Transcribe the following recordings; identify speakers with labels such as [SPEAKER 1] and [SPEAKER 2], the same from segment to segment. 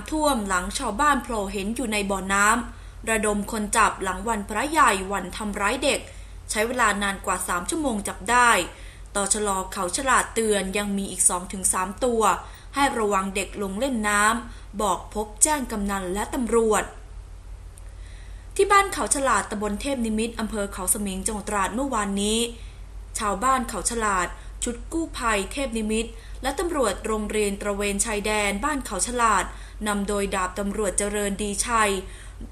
[SPEAKER 1] ำท่วมหลังชาวบ้านโผล่เห็นอยู่ในบ่อน้ำระดมคนจับหลังวันพระใหญ่วันทำร้ายเด็ก ใช้เวลานานกว่า 3 ชั่วโมงจับได้ต่อชะลอเขาฉลาดเตือนยังมีอีก 2-3 ตัว ให้ระวังเด็กลงเล่นน้ำบอกพบแจ้งกำนันและตำรวจ ที่บ้านเขาฉลาดตำบลเทพนิมิตอำเภอเขาสมิงจังหวัดตราดเมื่อวานนี้ ชาวบ้านเขาฉลาด ชุดกู้ภัยเทพนิมิต และตำรวจโรงเรียนตระเวนชายแดนบ้านเขาฉลาดนำโดยดาบตำรวจเจริญดีชัย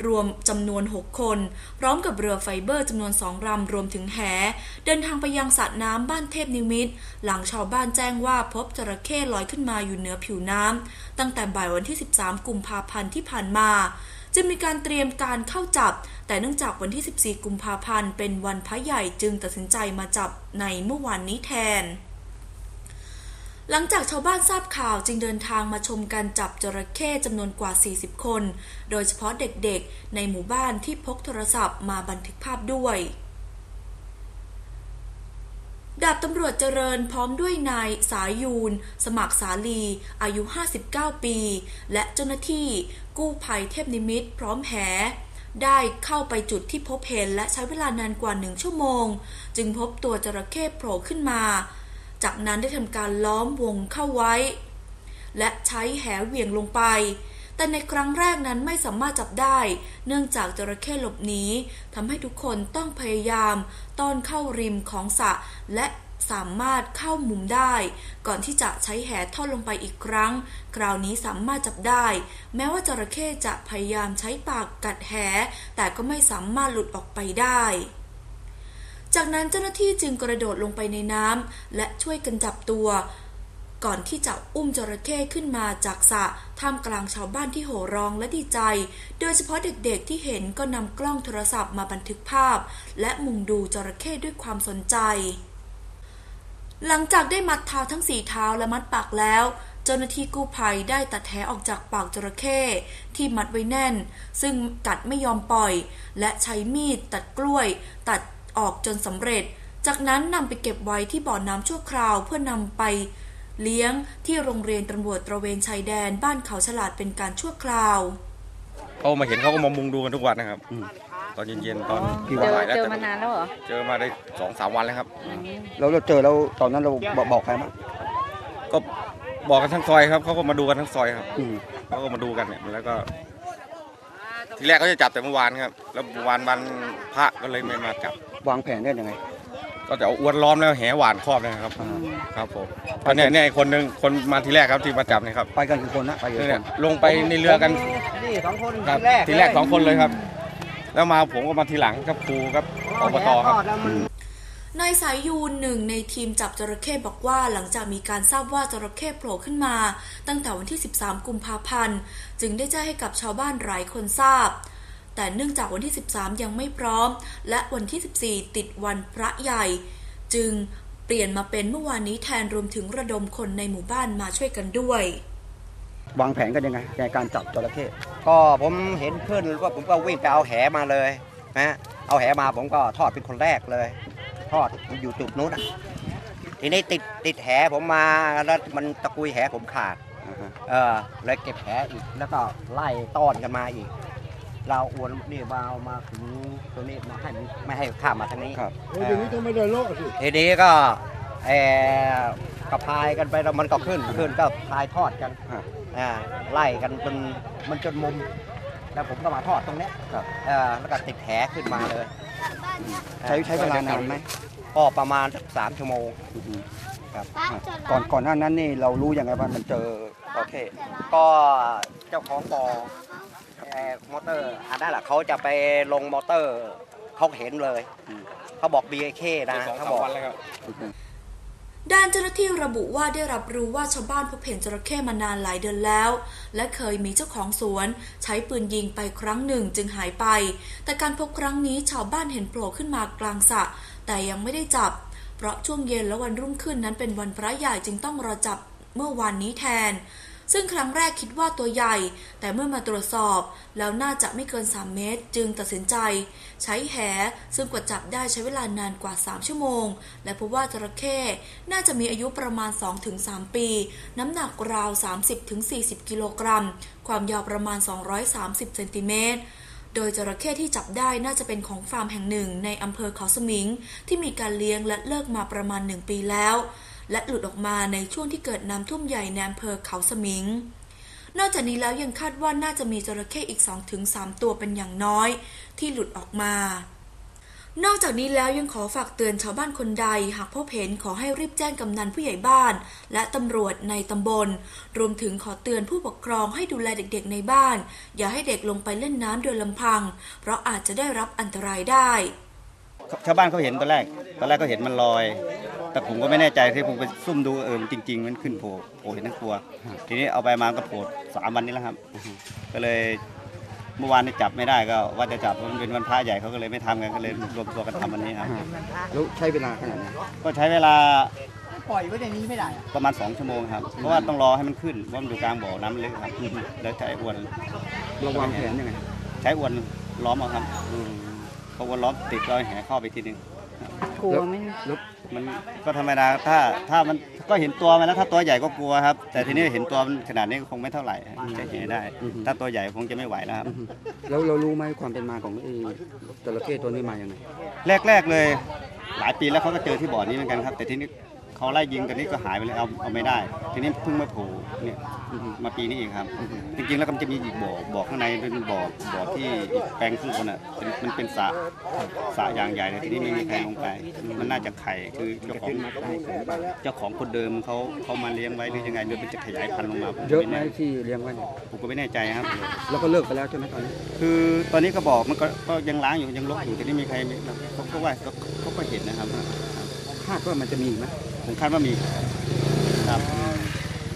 [SPEAKER 1] รวมจำนวน 6 คน พร้อมกับเรือไฟเบอร์จำนวนสองลำรวมถึงแห เดินทางไปยังสระน้ำบ้านเทพนิมิต หลังชาวบ้านแจ้งว่าพบจระเข้ลอยขึ้นมาอยู่เหนือผิวน้ำตั้งแต่บ่ายวันที่ 13 กุมภาพันธ์ที่ผ่านมา จึงมีการเตรียมการเข้าจับ แต่เนื่องจากวันที่ 14 กุมภาพันธ์ เป็นวันพระใหญ่จึงตัดสินใจมาจับในเมื่อวานนี้แทน หลังจากชาวบ้านทราบข่าวจึงเดินทางมาชมการจับจระเข้จำนวนกว่า 40 คน โดยเฉพาะเด็กๆ ในหมู่บ้านที่พกโทรศัพท์มาบันทึกภาพด้วยดาบตำรวจเจริญพร้อมด้วยนายสายยูน สมัครสาลี อายุ 59 ปี และเจ้าหน้าที่ กู้ภัยเทพนิมิตพร้อมแห ได้เข้าไปจุดที่พบเห็นและใช้เวลานานกว่าหนึ่งชั่วโมง จึงพบตัวจระเข้โผล่ขึ้นมา จากนั้นได้ทำการล้อมวงเข้าไว้ และใช้แหเหวี่ยงลงไป แต่ในครั้งแรกนั้นไม่สามารถจับได้ เนื่องจากจระเข้หลบหนีทำให้ทุกคนต้องพยายามต้อนเข้าริมของสระและ สามารถเข้ามุมได้ ก่อนที่จะใช้แหทอดลงไปอีกครั้ง คราวนี้สามารถจับได้ แม้ว่าจระเข้จะพยายามใช้ปากกัดแห แต่ก็ไม่สามารถหลุดออกไปได้ จากนั้นเจ้าหน้าที่จึงกระโดดลงไปในน้ำและช่วยกันจับตัว ก่อนที่จะอุ้มจระเข้ขึ้นมาจากสระท่ามกลางชาวบ้านที่โห่ร้องและดีใจ โดยเฉพาะเด็กๆที่เห็นก็นำกล้องโทรศัพท์มาบันทึกภาพ และมุงดูจระเข้ด้วยความสนใจ หลังจากได้มัดเท้าทั้งสี่เท้าและมัดปากแล้ว เจ้าหน้าที่กู้ภัยได้ตัดแหออกจากปากจระเข้ที่มัดไว้แน่น ซึ่งกัดไม่ยอมปล่อย และใช้มีดตัดกล้วย ตัดออกจนสำเร็จ จากนั้นนำไปเก็บไว้ที่บ่อน้ำชั่วคราวเพื่อนำไปเลี้ยงที่โรงเรียนตำรวจตระเวนชายแดนบ้านเขาฉลาดเป็นการชั่วคราว
[SPEAKER 2] เขามาเห็นเขาก็มามุงดูกันทุกวันนะครับ ตอนเย็นๆตอน
[SPEAKER 3] กี่
[SPEAKER 4] เจ
[SPEAKER 3] วัน
[SPEAKER 4] อ
[SPEAKER 2] บ่ายๆแล้ว
[SPEAKER 4] เจอ
[SPEAKER 2] แต่
[SPEAKER 4] มานานแล้วเหรอ
[SPEAKER 2] เจอมาได้สองสามวันแล้วครับ
[SPEAKER 3] แล้วเราเจอแล้วตอนนั้นเราบอกบอกใครมั้ง
[SPEAKER 2] ก็บอกกันทั้งซอยครับเขาก็มาดูกันทั้งซอยครับ
[SPEAKER 3] อืม
[SPEAKER 2] เขาก็มาดูกันเนี่ยแล้วก็ทีแรกเขาจะจับแต่เมื่อวานครับ แล้วเมื่อวานวันพระก็เลยไม่มาจับ
[SPEAKER 3] วางแผนได้ยังไง
[SPEAKER 2] ก็จะเอาอวนล้อมแล้วแหหวานครอบเลยครับ
[SPEAKER 3] อ่า
[SPEAKER 2] ครับผมตอนนี้เนี่ยคนหนึ่งคนมาทีแรกครับที่มาจับเนะครับ
[SPEAKER 3] ไปกันกี่คนนะไปกี่ค
[SPEAKER 2] เนี่ย
[SPEAKER 3] น
[SPEAKER 2] ลงไปในเรือกัน
[SPEAKER 5] นี่สองคน
[SPEAKER 2] ครับ
[SPEAKER 5] ทีแรก
[SPEAKER 2] ทีแรกสองคนเลยครับ แล้วมาผมก็มาทีหลังกับครูกับอบตครับ
[SPEAKER 5] แล้วมัน
[SPEAKER 1] นายสายยูนหนึ่งในทีมจับจระเข้บอกว่าหลังจากมีการทราบว่าจระเข้โผล่ขึ้นมา ตั้งแต่วันที่ 13 กุมภาพันธ์ จึงได้แจ้งให้กับชาวบ้านหลายคนทราบ แต่เนื่องจากวันที่ 13 ยังไม่พร้อม และวันที่ 14 ติดวันพระใหญ่ จึงเปลี่ยนมาเป็นเมื่อวานนี้แทนรวมถึงระดมคนในหมู่บ้านมาช่วยกันด้วย
[SPEAKER 3] วางแผนกันยังไงในการจับจระเข้
[SPEAKER 5] ก็ผมเห็นขึ้นก็ผมก็วิ่งไปเอาแหมาเลยนะเอาแหมาผมก็ทอดเป็นคนแรกเลย ทอดอยู่จุดนู้นอะทีนี้ติดติดแหผมมาแล้วมันตะกุยแหผมขาด
[SPEAKER 3] อ่าฮะ
[SPEAKER 5] เออเลยเก็บแหอีกแล้วก็ไล่ต้อนกันมาอีก เราอวนนี่มาเอามาถึงตัวนี้มาให้มันไม่ให้ข้ามมาทางนี้
[SPEAKER 3] ครับ
[SPEAKER 5] เออทีนี้ก็ไม่ได้โลกสิทีนี้ก็เออกระพายกันไปแล้วมันก็ขึ้นขึ้นก็พายทอดกัน
[SPEAKER 3] อ่า
[SPEAKER 5] อ่าไล่กันจนมันจนมุม แล้วผมก็มาทอดตรงเนี้ย
[SPEAKER 3] ครับ
[SPEAKER 5] เออแล้วก็ติดแหขึ้นมาเลย
[SPEAKER 3] ใช้ใช้เวลานานไหม
[SPEAKER 5] ก็ประมาณสักสามชั่วโมง
[SPEAKER 3] อือฮึ
[SPEAKER 5] ครับ
[SPEAKER 3] อะก่อนก่อนหน้านั้นนี่เรารู้ยังไงว่ามันเจอจระเข้
[SPEAKER 5] ก็เจ้าของบ่อเอ่อมอเตอร์อันนั้นแหละเขาจะไปลงมอเตอร์เขาเห็นเลยเขาบอก BK นะ
[SPEAKER 2] สอง
[SPEAKER 5] เขา
[SPEAKER 2] สาม
[SPEAKER 5] บอก
[SPEAKER 2] วันแล้วครับ
[SPEAKER 3] อือฮึ
[SPEAKER 1] ด้านเจ้าหน้าที่ระบุว่าได้รับรู้ว่าชาวบ้านพบเห็นจระเข้มานานหลายเดือนแล้ว และเคยมีเจ้าของสวน ใช้ปืนยิงไปครั้งหนึ่งจึงหายไป แต่การพบครั้งนี้ชาวบ้านเห็นโผล่ขึ้นมากลางสระแต่ยังไม่ได้จับ เพราะช่วงเย็นและวันรุ่งขึ้นนั้นเป็นวันพระใหญ่จึงต้องรอจับเมื่อวานนี้แทน ซึ่งครั้งแรกคิดว่าตัวใหญ่ แต่เมื่อมาตรวจสอบแล้วน่าจะไม่เกิน 3 เมตร จึงตัดสินใจ ใช้แหซึ่งกว่าจับได้ใช้เวลานานกว่า 3 ชั่วโมง และพบว่าจระเข้น่าจะมีอายุประมาณ 2-3 ปี น้ำหนักราว 30-40 กิโลกรัม ความยาวประมาณ 230 เซนติเมตรโดยจระเข้ที่จับได้น่าจะเป็นของฟาร์มแห่งหนึ่งในอำเภอเขาสมิง ที่มีการเลี้ยงและเลิกมาประมาณหนึ่งปีแล้ว และหลุดออกมาในช่วงที่เกิดน้ำท่วมใหญ่ในอำเภอเขาสมิง นอกจากนี้แล้วยังคาดว่าน่าจะมีจระเข้อีก 2-3 ตัวเป็นอย่างน้อย ที่หลุดออกมา นอกจากนี้แล้วยังขอฝากเตือนชาวบ้านคนใด หากพบเห็นขอให้รีบแจ้งกำนันผู้ใหญ่บ้าน และตำรวจในตำบล รวมถึงขอเตือนผู้ปกครองให้ดูแลเด็กๆในบ้าน อย่าให้เด็กลงไปเล่นน้ำโดยลำพัง เพราะอาจจะได้รับอันตรายได้
[SPEAKER 3] ชาวบ้านเขาเห็นตอนแรก ตอนแรกก็เห็นมันลอย แต่ผมก็ไม่แน่ใจที่ผมไปซุ่มดูเออจริง ๆ มันขึ้นโผล่โผล่เห็นทั้งตัว ทีนี้เอาไปมาก็โผล่สามวันนี้แล้วครับ ก็เลยเมื่อวานนี้จับไม่ได้ก็ว่าจะจับเพราะมันเป็นวันพระใหญ่เขาก็เลยไม่ทำกันก็เลยรวมตัวกันทำวันนี้ครับ
[SPEAKER 4] แล้วใช้เวลาขนาดไหน
[SPEAKER 3] ก็ใช้เวลา
[SPEAKER 4] ปล่อยไว้ในนี้ไม่ได้
[SPEAKER 3] ประมาณ 2 ชั่วโมงครับ เพราะว่าต้องรอให้มันขึ้นเพราะมันอยู่กลางบ่อน้ำลึกครับแล้วใช้อวน
[SPEAKER 4] เราวางแผนยังไง
[SPEAKER 3] ใช้อวนล้อมเอาครับพออวนล้อมติดก็แห่เข้าไปทีนึง
[SPEAKER 4] กลัวไหม แล้ว
[SPEAKER 3] มันก็ธรรมดาถ้าถ้ามันก็เห็นตัวมันแล้วถ้าตัวใหญ่ก็กลัวครับ แต่ทีนี้เห็นตัวมันขนาดนี้ก็คงไม่เท่าไหร่จะเห็นได้ ถ้าตัวใหญ่คงจะไม่ไหวแล้วครับ
[SPEAKER 4] แล้วเรารู้ไหมความเป็นมาของไอ้จระเข้ตัวนี้มาอย่างไง
[SPEAKER 3] แรกๆเลย หลายปีแล้วเขาก็เจอที่บ่อนี้เหมือนกันครับ แต่ทีนี้ เขาไล่ยิงกันนี้ก็หายไปเลยเอาเอาไม่ได้ ทีนี้เพิ่งมาโผล่เนี่ยมาปีนี้เองครับ จริงๆแล้วก็มันจะมีอีกบ่อบ่อข้างในเป็นบ่อบ่อที่อีกแปลงครึ่งคนอะเป็นมันเป็นสระสระอย่างใหญ่เลยทีนี้ไม่มีใครลงไป มันน่าจะไข่คือเจ้าของเจ้าของคนเดิมเขาเขามาเลี้ยงไว้หรือยังไงเดี๋ยวมันจะขยายพันธุ์ลงมาผม
[SPEAKER 4] เยอะ
[SPEAKER 3] ไม่
[SPEAKER 4] ไหม
[SPEAKER 3] แน่
[SPEAKER 4] ที่เลี้ยงไว้เนี่ย
[SPEAKER 3] ผมก็ไม่แน่ใจครับ
[SPEAKER 4] แล้วก็เลิกไปแล้วใช่ไหมตอนนี้
[SPEAKER 3] คือตอนนี้ก็บอกมันก็ก็ยังล้างอยู่ยังลกอยู่แต่นี่มีใครเขาก็ว่าเขาเขาก็เห็นนะครับ
[SPEAKER 4] คาดว่ามันจะมีอีกไหม
[SPEAKER 3] ผมคาดว่ามีครับ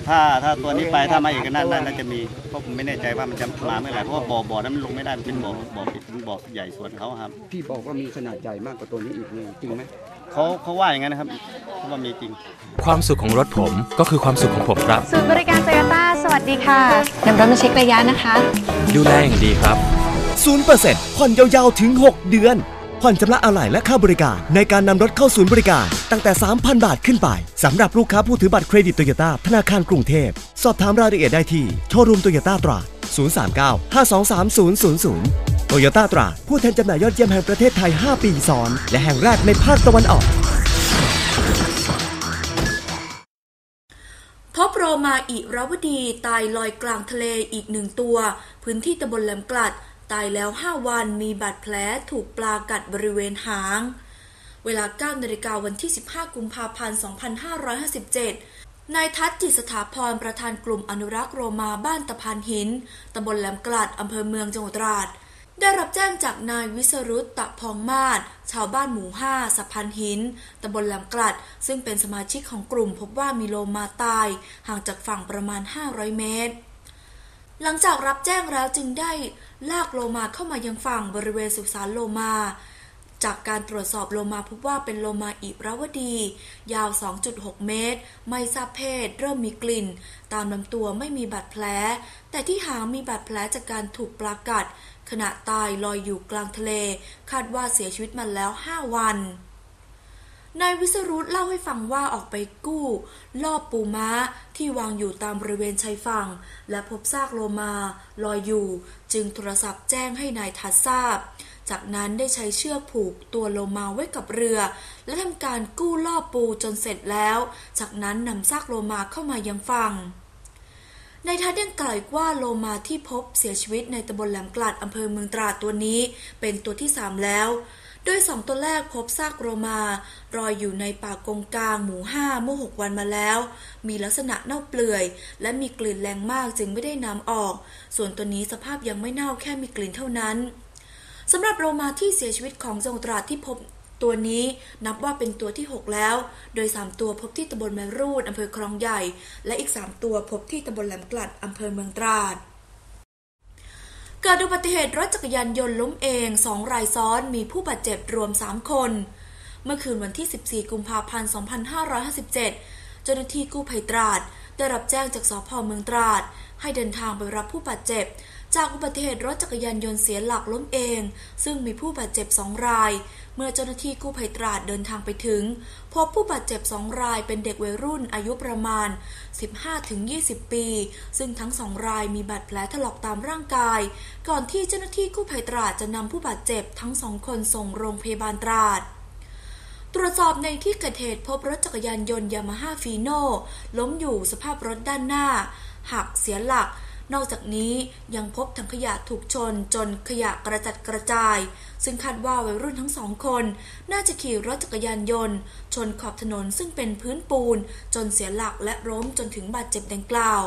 [SPEAKER 3] ถ้าถ้าตัวนี้ไปถ้ามาอีกก็น่าน่าน่าจะมีเพราะผมไม่แน่ใจว่ามันจะมาเมื่อไหร่เพราะว่าบ่อบ่อนั้นมันลงไม่ได้มันเป็นบ่อบ่อปิดเป็นบ่อใหญ่ส่วนเขาครับ
[SPEAKER 4] พี่บอกว่ามีขนาดใหญ่มากกว่าตัวนี้อีกเนี่ยจริงไหม
[SPEAKER 3] เขาเขาว่าอย่างนั้นนะครับเขาว่ามีจริง
[SPEAKER 6] ความสุขของรถผมก็คือความสุขของผมครับ
[SPEAKER 7] ศูนย์บริการโตโยต้าสวัสดีค่ะนำรถมาเช็คระยะนะคะ
[SPEAKER 6] ดูแลอย่างดีครับ
[SPEAKER 8] 0%ผ่อนยาวๆถึง 6 เดือน ผ่อนชำระอะไหล่และค่าบริการ ในการนำรถเข้าศูนย์บริการ ตั้งแต่ 3,000 บาทขึ้นไปสำหรับลูกค้าผู้ถือบัตรเครดิตโตโยต้าธนาคารกรุงเทพ สอบถามรายละเอียดได้ที่โชว์รูมโตโยต้าตราด039 523 000โตโยต้าตราดผู้แทนจำหน่ายยอดเยี่ยมแห่งประเทศไทย 5 ปีซ้อน และแห่งแรกในภาคตะวันออก
[SPEAKER 1] พบโรมาอิรวดีตายลอยกลางทะเลอีกหนึ่งตัว พื้นที่ตำบลแหลมกลัด ตายแล้ว 5 วันมีบาดแผลถูกปลากัดบริเวณหาง เวลา9นาฬิกาวันที่ 15 กุมภาพันธ์ 2557 นายทัศน์จิตสถาพรประธานกลุ่มอนุรักษ์โรมาบ้านตะพานหิน ตำบลแหลมกลัดอำเภอเมืองจังหวัดตราด ได้รับแจ้งจากนายวิสรุตตะพองมาศชาวบ้านหมู่ห้าสะพานหิน ตำบลแหลมกลัด ซึ่งเป็นสมาชิกของกลุ่มพบว่ามีโลมาตาย ห่างจากฝั่งประมาณ 500 เมตร หลังจากรับแจ้งแล้วจึงได้ ลากโลมาเข้ามายังฝั่งบริเวณสุสานโลมา จากการตรวจสอบโลมาพบว่าเป็นโลมาอิราวดี ยาว 2.6 เมตร ไม่ทราบเพศ เริ่มมีกลิ่น ตามลำตัวไม่มีบาดแผล แต่ที่หางมีบาดแผลจากการถูกปลากัด ขณะตายลอยอยู่กลางทะเล คาดว่าเสียชีวิตมาแล้ว 5 วัน นายวิสรุตเล่าให้ฟังว่าออกไปกู้ ลอบปูม้าที่วางอยู่ตามบริเวณชายฝั่ง และพบซากโลมาลอยอยู่ จึงโทรศัพท์แจ้งให้นายทัศทราบ จากนั้นได้ใช้เชือกผูกตัวโลมาไว้กับเรือ และทำการกู้ลอบปูจนเสร็จแล้ว จากนั้นนำซากโลมาเข้ามายังฝั่งในทัศน์ยังกล่าวอีกว่าโลมาที่พบเสียชีวิตในตำบลแหลมกลัดอำเภอเมืองตราดตัวนี้ เป็นตัวที่สามแล้ว โดยสองตัวแรกพบซากโลมารอยอยู่ในป่ากงกลางหมู่ห้าเมื่อหกวันมาแล้ว มีลักษณะเน่าเปลือย และมีกลิ่นแรงมากจึงไม่ได้นำออก ส่วนตัวนี้สภาพยังไม่เน่าแค่มีกลิ่นเท่านั้นสำหรับโลมาที่เสียชีวิตของจงตราดที่พบตัวนี้นับว่าเป็นตัวที่ 6 แล้ว โดย 3 ตัวพบที่ตำบลแมรูดอำเภอคลองใหญ่ และอีก 3 ตัวพบที่ตำบลแหลมกลัดอำเภอเมืองตราด เกิดอุบัติเหตุรถจักรยานยนต์ล้มเองสองรายซ้อนมีผู้บาดเจ็บรวม 3 คน เมื่อคืนวันที่ 14 กุมภาพันธ์ 2557 เจ้าหน้าที่กู้ภัยตราด ได้รับแจ้งจากสพเมืองตราด ให้เดินทางไปรับผู้บาดเจ็บ จากอุบัติเหตุรถจักรยานยนต์เสียหลักล้มเอง ซึ่งมีผู้บาดเจ็บสองราย เมื่อเจ้าหน้าที่กู้ภัยตราดเดินทางไปถึง พบผู้บาดเจ็บสองรายเป็นเด็กวัยรุ่นอายุประมาณ 15-20 ปี ซึ่งทั้งสองรายมีบาดแผลถลอกตามร่างกาย ก่อนที่เจ้าหน้าที่กู้ภัยตราดจะนำผู้บาดเจ็บทั้งสองคนส่งโรงพยาบาลตราดตรวจสอบในที่เกิดเหตุพบรถจักรยานยนต์ยามาฮ่าฟีโน่ล้มอยู่สภาพรถด้านหน้า หักเสียหลัก นอกจากนี้ยังพบถังขยะถูกชนจนขยะกระจัดกระจาย ซึ่งคาดว่าวัยรุ่นทั้งสองคน น่าจะขี่รถจักรยานยนต์ ชนขอบถนนซึ่งเป็นพื้นปูน จนเสียหลักและล้มจนถึงบาดเจ็บดังกล่าว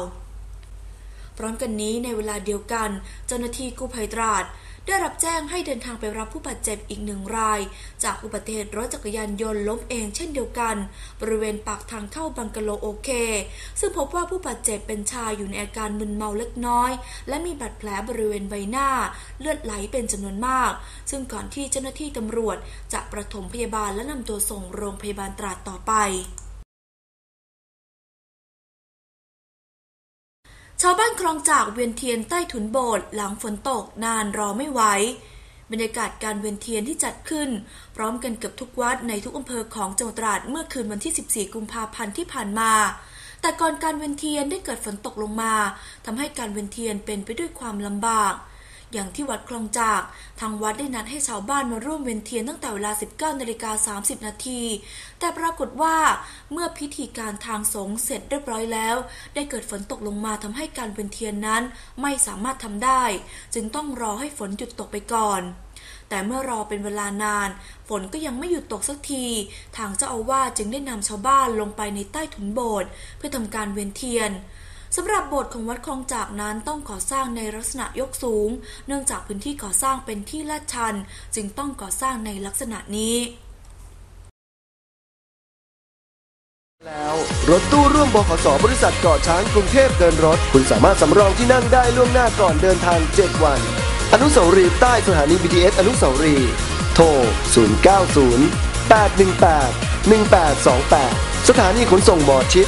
[SPEAKER 1] พร้อมกันนี้ในเวลาเดียวกัน เจ้าหน้าที่กู้ภัยตราด ได้รับแจ้งให้เดินทางไปรับผู้บาดเจ็บอีกหนึ่งราย จากอุบัติเหตุรถจักรยานยนต์ล้มเองเช่นเดียวกัน บริเวณปากทางเข้าบังกะโลโอเค ซึ่งพบว่าผู้บาดเจ็บเป็นชายอยู่ในอาการมึนเมาเล็กน้อย และมีบาดแผลบริเวณใบหน้า เลือดไหลเป็นจำนวนมาก ซึ่งก่อนที่เจ้าหน้าที่ตำรวจจะประถมพยาบาลและนำตัวส่งโรงพยาบาลตราดต่อไป ชาวบ้านคลองจากเวียนเทียนใต้ถุนโบสถ์หลังฝนตกนานรอไม่ไหวบรรยากาศการเวียนเทียนที่จัดขึ้น พร้อมกันเกือบทุกวัดในทุกอำเภอของจังหวัดตราดเมื่อคืนวันที่ 14 กุมภาพันธ์ที่ผ่านมา แต่ก่อนการเวียนเทียนได้เกิดฝนตกลงมาทำให้การเวียนเทียนเป็นไปด้วยความลำบาก อย่างที่วัดคลองจาก ทางวัดได้นัดให้ชาวบ้านมาร่วมเวียนเทียนตั้งแต่เวลา 19นาฬิกา30 นาที แต่ปรากฏว่าเมื่อพิธีการทางสงฆ์เสร็จเรียบร้อยแล้ว ได้เกิดฝนตกลงมาทำให้การเวียนเทียนนั้นไม่สามารถทำได้ จึงต้องรอให้ฝนหยุดตกไปก่อนแต่เมื่อรอเป็นเวลานาน ฝนก็ยังไม่หยุดตกสักที ทางเจ้าอาวาสจึงได้นำชาวบ้านลงไปในใต้ถุนโบสถ์เพื่อทำการเวียนเทียน สำหรับโบสถ์ของวัดคลองจากนั้นต้องก่อสร้างในลักษณะยกสูง เนื่องจากพื้นที่ก่อสร้างเป็นที่ลาดชัน จึงต้องก่อสร้างในลักษณะนี้
[SPEAKER 9] แล้วรถตู้ร่วมบขสบริษัทเกาะช้างกรุงเทพเดินรถ คุณสามารถสำรองที่นั่งได้ล่วงหน้าก่อนเดินทาง 7 วัน อนุสาวรีย์ใต้สถานี BTS อนุสาวรีย์โทร 090 818 1828 สถานีขนส่งหมอชิด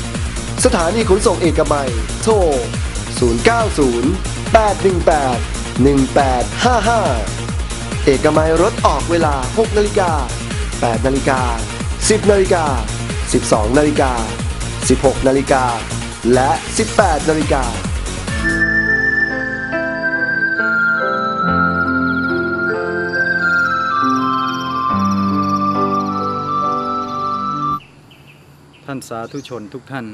[SPEAKER 9] สถานีขนส่งเอกมัย โทร 090 818 1855 เอกมัยรถออกเวลา 6 นาฬิกา 8 นาฬิกา 10 นาฬิกา 12 นาฬิกา 16 นาฬิกา และ 18 นาฬิกา
[SPEAKER 10] ท่านสาธุชนทุกท่าน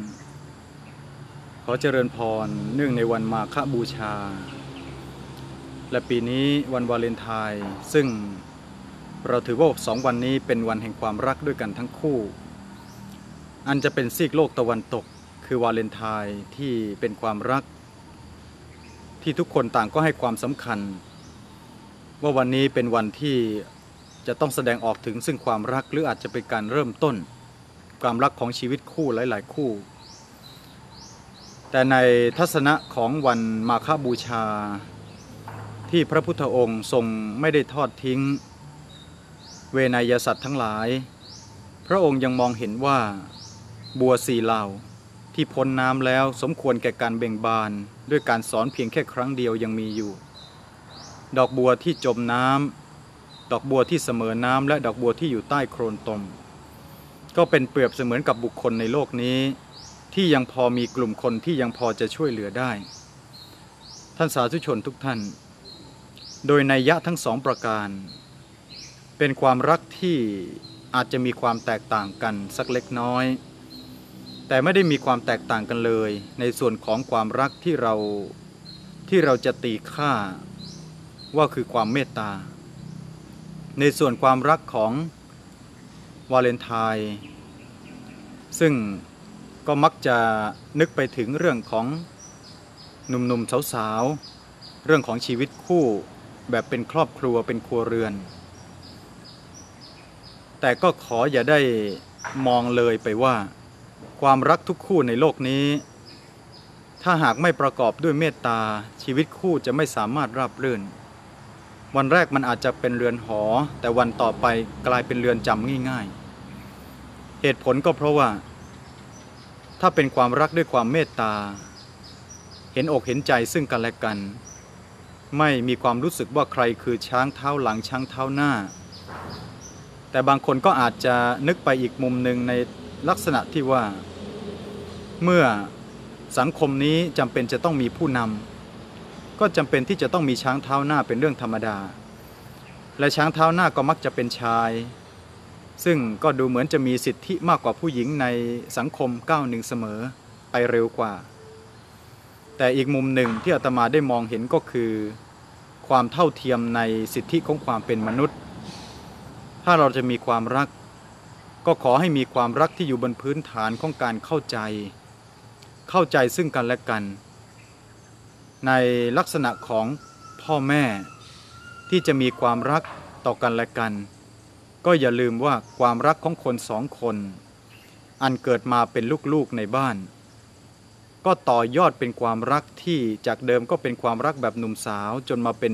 [SPEAKER 10] ขอเจริญพรเนื่องในวันมาฆบูชา และปีนี้วันวาเลนไทน์ซึ่งเราถือว่าสองวันนี้เป็นวันแห่งความรักด้วยกันทั้งคู่ อันจะเป็นซีกโลกตะวันตก คือวาเลนไทน์ที่เป็นความรัก ที่ทุกคนต่างก็ให้ความสำคัญ ว่าวันนี้เป็นวันที่จะต้องแสดงออกถึงซึ่งความรักหรืออาจจะเป็นการเริ่มต้น ความรักของชีวิตคู่หลาย ๆ คู่ แต่ในทัศนะของวันมาฆบูชา ที่พระพุทธองค์ทรงไม่ได้ทอดทิ้ง เวนยสัตว์ทั้งหลาย พระองค์ยังมองเห็นว่าบัวสี่เหล่าที่พ้นน้ำแล้วสมควรแก่การเบ่งบาน ด้วยการสอนเพียงแค่ครั้งเดียวยังมีอยู่ ดอกบัวที่จมน้ำดอกบัวที่เสมอน้ำและดอกบัวที่อยู่ใต้โคลนตม ก็เป็นเปรียบเสมือนกับบุคคลในโลกนี้ ที่ยังพอมีกลุ่มคนที่ยังพอจะช่วยเหลือได้ ท่านสาธุชนทุกท่าน โดยในยะทั้งสองประการ เป็นความรักที่อาจจะมีความแตกต่างกันสักเล็กน้อย แต่ไม่ได้มีความแตกต่างกันเลย ในส่วนของความรักที่เราที่เราจะตีค่าว่าคือความเมตตา ในส่วนความรักของวาเลนไทน์ซึ่ง ก็มักจะนึกไปถึงเรื่องของหนุ่มๆสาวๆ เรื่องของชีวิตคู่แบบเป็นครอบครัวเป็นครัวเรือน แต่ก็ขออย่าได้มองเลยไปว่า ความรักทุกคู่ในโลกนี้ ถ้าหากไม่ประกอบด้วยเมตตาชีวิตคู่จะไม่สามารถราบรื่น วันแรกมันอาจจะเป็นเรือนหอ แต่วันต่อไปกลายเป็นเรือนจำง่าย ๆ เหตุผลก็เพราะว่า ถ้าเป็นความรักด้วยความเมตตา เห็นอกเห็นใจซึ่งกันและกัน ไม่มีความรู้สึกว่าใครคือช้างเท้าหลังช้างเท้าหน้า แต่บางคนก็อาจจะนึกไปอีกมุมหนึ่งในลักษณะที่ว่า เมื่อสังคมนี้จำเป็นจะต้องมีผู้นำก็จำเป็นที่จะต้องมีช้างเท้าหน้าเป็นเรื่องธรรมดา และช้างเท้าหน้าก็มักจะเป็นชาย ซึ่งก็ดูเหมือนจะมีสิทธิมากกว่าผู้หญิงในสังคมก้าวหนึ่งเสมอไปเร็วกว่า แต่อีกมุมหนึ่งที่อาตมาได้มองเห็นก็คือ ความเท่าเทียมในสิทธิของความเป็นมนุษย์ ถ้าเราจะมีความรัก ก็ขอให้มีความรักที่อยู่บนพื้นฐานของการเข้าใจ เข้าใจซึ่งกันและกัน ในลักษณะของพ่อแม่ที่จะมีความรักต่อกันและกัน ก็อย่าลืมว่าความรักของคนสองคน อันเกิดมาเป็นลูกๆในบ้าน ก็ต่อยอดเป็นความรักที่จากเดิมก็เป็นความรักแบบหนุ่มสาว จนมาเป็น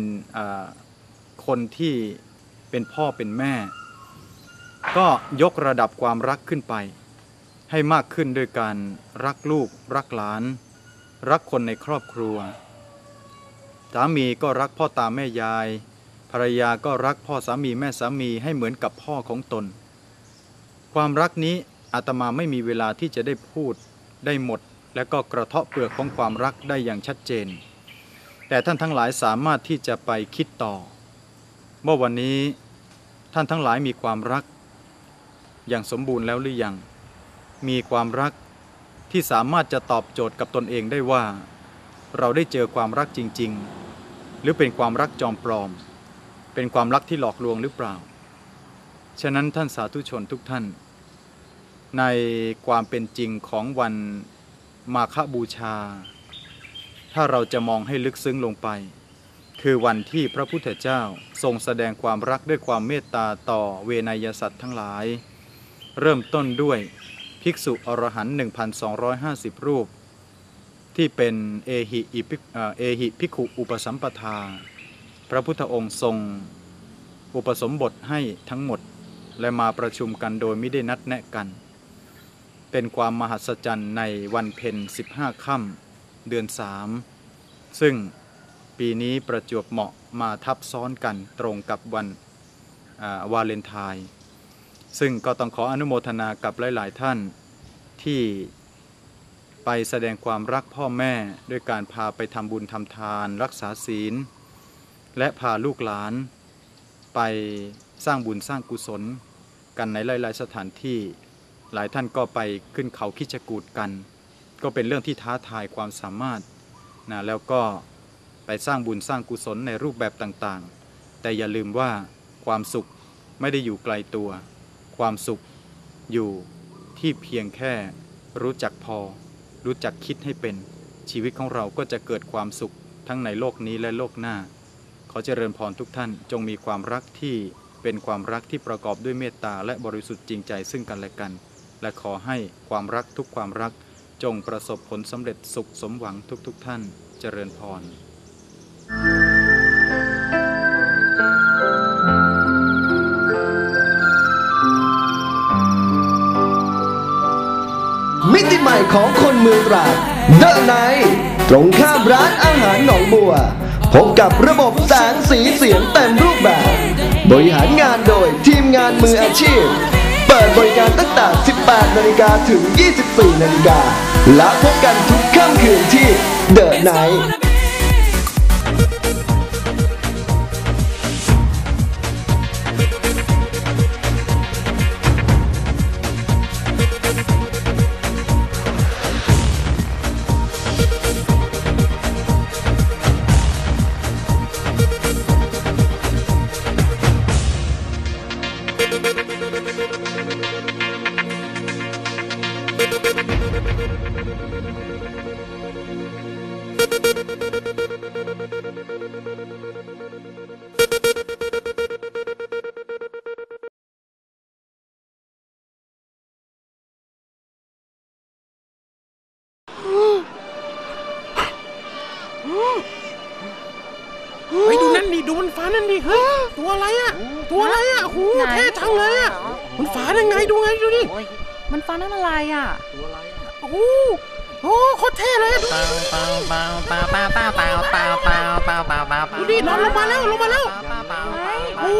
[SPEAKER 10] คนที่เป็นพ่อเป็นแม่ ก็ยกระดับความรักขึ้นไป ให้มากขึ้นด้วยการรักลูก รักหลาน รักคนในครอบครัวสามีก็รักพ่อตาแม่ยาย ภรรยาก็รักพ่อสามีแม่สามีให้เหมือนกับพ่อของตน ความรักนี้อาตมาไม่มีเวลาที่จะได้พูดได้หมด และก็กระเทาะเปลือกของความรักได้อย่างชัดเจน แต่ท่านทั้งหลายสามารถที่จะไปคิดต่อว่าวันนี้ท่านทั้งหลายมีความรัก อย่างสมบูรณ์แล้วหรือยัง มีความรักที่สามารถจะตอบโจทย์กับตนเองได้ว่า เราได้เจอความรักจริง ๆ หรือเป็นความรักจอมปลอม เป็นความรักที่หลอกลวงหรือเปล่า ฉะนั้นท่านสาธุชนทุกท่าน ในความเป็นจริงของวันมาฆบูชา ถ้าเราจะมองให้ลึกซึ้งลงไป คือวันที่พระพุทธเจ้าทรงแสดงความรักด้วยความเมตตาต่อเวนยสัตว์ทั้งหลาย เริ่มต้นด้วยภิกษุอรหันต์1,250 รูป ที่เป็นเอหิอิเอหิภิกขุอุปสัมปทา พระพุทธองค์ทรงอุปสมบทให้ทั้งหมด และมาประชุมกันโดยไม่ได้นัดแนะกัน เป็นความมหัศจรรย์ในวันเพ็ญ15 ค่ำเดือนสามซึ่งปีนี้ประจวบเหมาะมาทับซ้อนกันตรงกับวันวาเลนไทน์ซึ่งก็ต้องขออนุโมทนากับหลาย ๆ ท่านที่ไปแสดงความรักพ่อแม่ด้วยการพาไปทำบุญทำทาน รักษาศีล และพาลูกหลานไปสร้างบุญสร้างกุศล กันในหลายๆสถานที่ หลายท่านก็ไปขึ้นเขาคิจกูดกัน ก็เป็นเรื่องที่ท้าทายความสามารถนะแล้วก็ไปสร้างบุญสร้างกุศลในรูปแบบต่างๆ แต่อย่าลืมว่าความสุขไม่ได้อยู่ไกลตัว ความสุขอยู่ที่เพียงแค่รู้จักพอ รู้จักคิดให้เป็นชีวิตของเราก็จะเกิดความสุขทั้งในโลกนี้และโลกหน้า ขอเจริญพรทุกท่านจงมีความรักที่เป็นความรักที่ประกอบด้วยเมตตาและบริสุทธิ์จริงใจซึ่งกันและกัน และขอให้ความรักทุกความรัก จงประสบผลสำเร็จสุขสมหวังทุกๆทท่าน เจริญพร
[SPEAKER 9] มิติใหม่ของคนเมืองตราดเดอะไนตรงข้ามร้านอาหารหนองบัว พบกับระบบแสงสีเสียงเต็มรูปแบบ บริหารงานโดยทีมงานมืออาชีพ เปิดบริการตั้งแต่ 18 นาฬิกาถึง 24 นาฬิกาและพบกันทุกค่ำคืนที่เดอะไน
[SPEAKER 11] ท์
[SPEAKER 7] ฟ้านั่นอะไรอะ
[SPEAKER 11] โอ้โหโอ้โคตรเท่เลยอะดูดินอนลงมาแล้วลงมาแล้วโอ้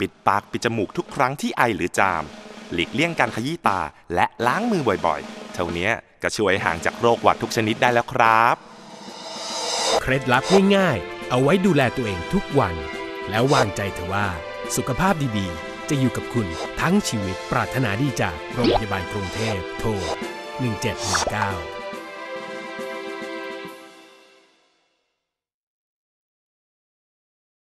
[SPEAKER 12] ปิดปากปิดจมูกทุกครั้งที่ไอหรือจาม หลีกเลี่ยงการขยี้ตาและล้างมือบ่อยๆ เท่านี้ก็ช่วยห่างจากโรคหวัดทุกชนิดได้แล้วครับ
[SPEAKER 13] เคล็ดลับง่ายๆ เอาไว้ดูแลตัวเองทุกวัน แล้ววางใจเถอะว่า สุขภาพดีๆ จะอยู่กับคุณทั้งชีวิตปรารถนาดีจากโรงพยาบาลกรุงเทพโทร1719